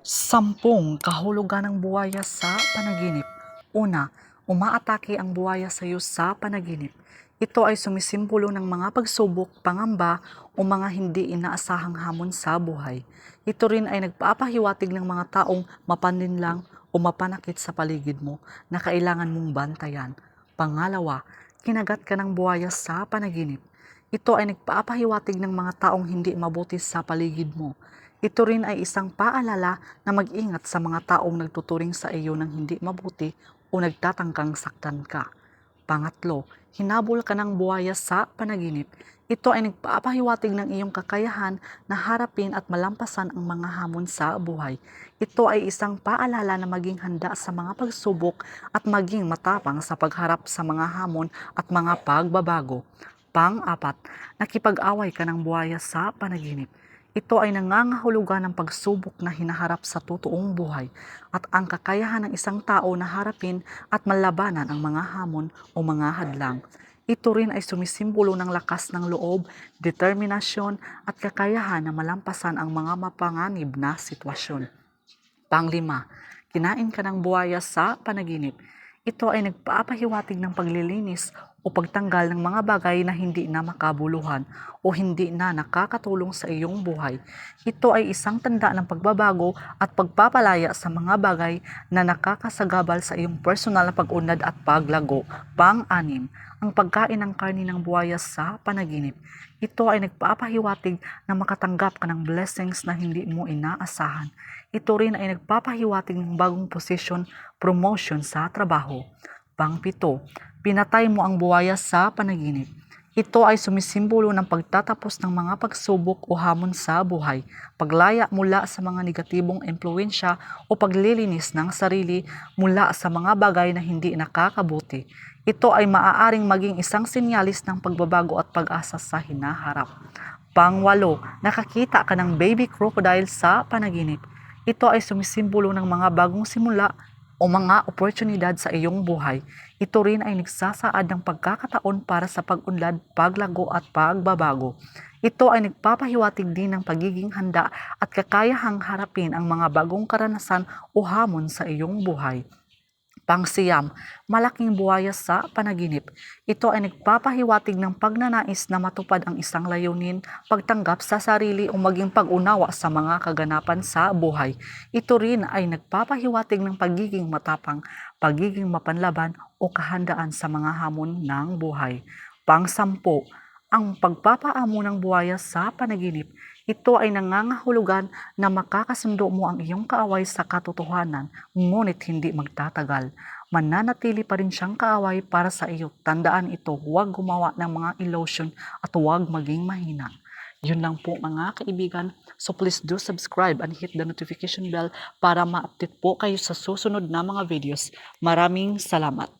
Sampung kahulugan ng buwaya sa panaginip. Una, umaatake ang buwaya sa iyo sa panaginip. Ito ay sumisimbolo ng mga pagsubok, pangamba o mga hindi inaasahang hamon sa buhay. Ito rin ay nagpapahiwatig ng mga taong mapanlinlang o mapanakit sa paligid mo na kailangan mong bantayan. Pangalawa, kinagat ka ng buwaya sa panaginip. Ito ay nagpapahiwatig ng mga taong hindi mabuti sa paligid mo. Ito rin ay isang paalala na mag-ingat sa mga taong nagtuturing sa iyo ng hindi mabuti o nagtatangkang saktan ka. Pangatlo, hinabol ka ng buwaya sa panaginip. Ito ay nagpapahiwatig ng iyong kakayahan na harapin at malampasan ang mga hamon sa buhay. Ito ay isang paalala na maging handa sa mga pagsubok at maging matapang sa pagharap sa mga hamon at mga pagbabago. Pang-apat, nakipag-away ka ng buhaya sa panaginip. Ito ay nangangahulugan ng pagsubok na hinaharap sa totoong buhay at ang kakayahan ng isang tao na harapin at malabanan ang mga hamon o mga hadlang. Ito rin ay sumisimbolo ng lakas ng loob, determinasyon at kakayahan na malampasan ang mga mapanganib na sitwasyon. Panglima, kinain ka ng buhaya sa panaginip. Ito ay nagpapahiwatig ng paglilinis o pagtanggal ng mga bagay na hindi na makabuluhan o hindi na nakakatulong sa iyong buhay. Ito ay isang tanda ng pagbabago at pagpapalaya sa mga bagay na nakakasagabal sa iyong personal na pag-unlad at paglago. Pang-anim, ang pagkain ng karni ng buhaya sa panaginip. Ito ay nagpapahiwatig na makatanggap ka ng blessings na hindi mo inaasahan. Ito rin ay nagpapahiwatig ng bagong posisyon, promotion sa trabaho. Pangpito, pinatay mo ang buwaya sa panaginip. Ito ay sumisimbolo ng pagtatapos ng mga pagsubok o hamon sa buhay, paglaya mula sa mga negatibong impluensya o paglilinis ng sarili mula sa mga bagay na hindi nakakabuti. Ito ay maaaring maging isang sinyalis ng pagbabago at pag-asa sa hinaharap. Pangwalo, nakakita ka ng baby crocodile sa panaginip. Ito ay sumisimbolo ng mga bagong simula o mga oportunidad sa iyong buhay. Ito rin ay nagsasaad ng pagkakataon para sa pag-unlad, paglago at pagbabago. Ito ay nagpapahiwatig din ng pagiging handa at kakayahang harapin ang mga bagong karanasan o hamon sa iyong buhay. Pangsiyam, malaking buhaya sa panaginip. Ito ay nagpapahiwatig ng pagnanais na matupad ang isang layunin, pagtanggap sa sarili o maging pag-unawa sa mga kaganapan sa buhay. Ito rin ay nagpapahiwatig ng pagiging matapang, pagiging mapanlaban o kahandaan sa mga hamon ng buhay. Pangsampo, ang pagpapaamo ng buhaya sa panaginip. Ito ay nangangahulugan na makakasundo mo ang iyong kaaway sa katotohanan, ngunit hindi magtatagal. Mananatili pa rin siyang kaaway para sa iyo. Tandaan ito, huwag gumawa ng mga illusion at huwag maging mahina. Yun lang po mga kaibigan. So please do subscribe and hit the notification bell para ma-update po kayo sa susunod na mga videos. Maraming salamat.